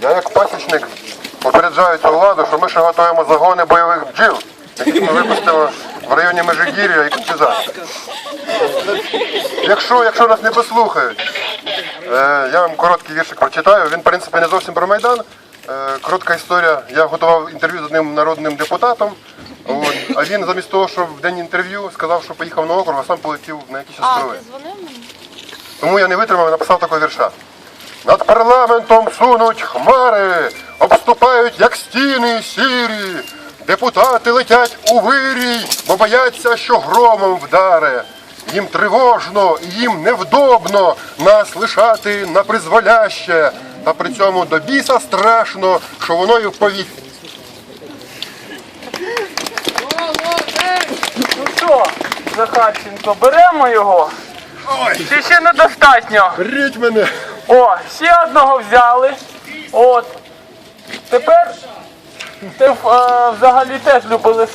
Я як пасічник попереджаю цю владу, що ми ще готуємо загони бойових бджіл, які ми випустимо в районі Межигір'я і Кутізанська. Якщо, якщо нас не послухають, е, я вам короткий віршик прочитаю. Він, в принципі, не зовсім про Майдан. Е, коротка історія. Я готував інтерв'ю з одним народним депутатом. От, а він замість того, щоб в день інтерв'ю сказав, що поїхав на округ, а сам полетів на якісь А, острови. ти дзвонив мені? Тому я не витримав і написав такого вірша. Над парламентом сунуть хмари, обступають, як стіни сірі. Депутати летять у вирій, бо бояться, що громом вдаре. Їм тривожно, і їм невдобно нас лишати на призволяще. Та при цьому до біса страшно, що воно і в повітрі. Ну що, Захарченко, беремо його? Чи ще недостатньо? Беріть мене! О, ще одного взяли. От. Тепер ти е, взагалі теж любили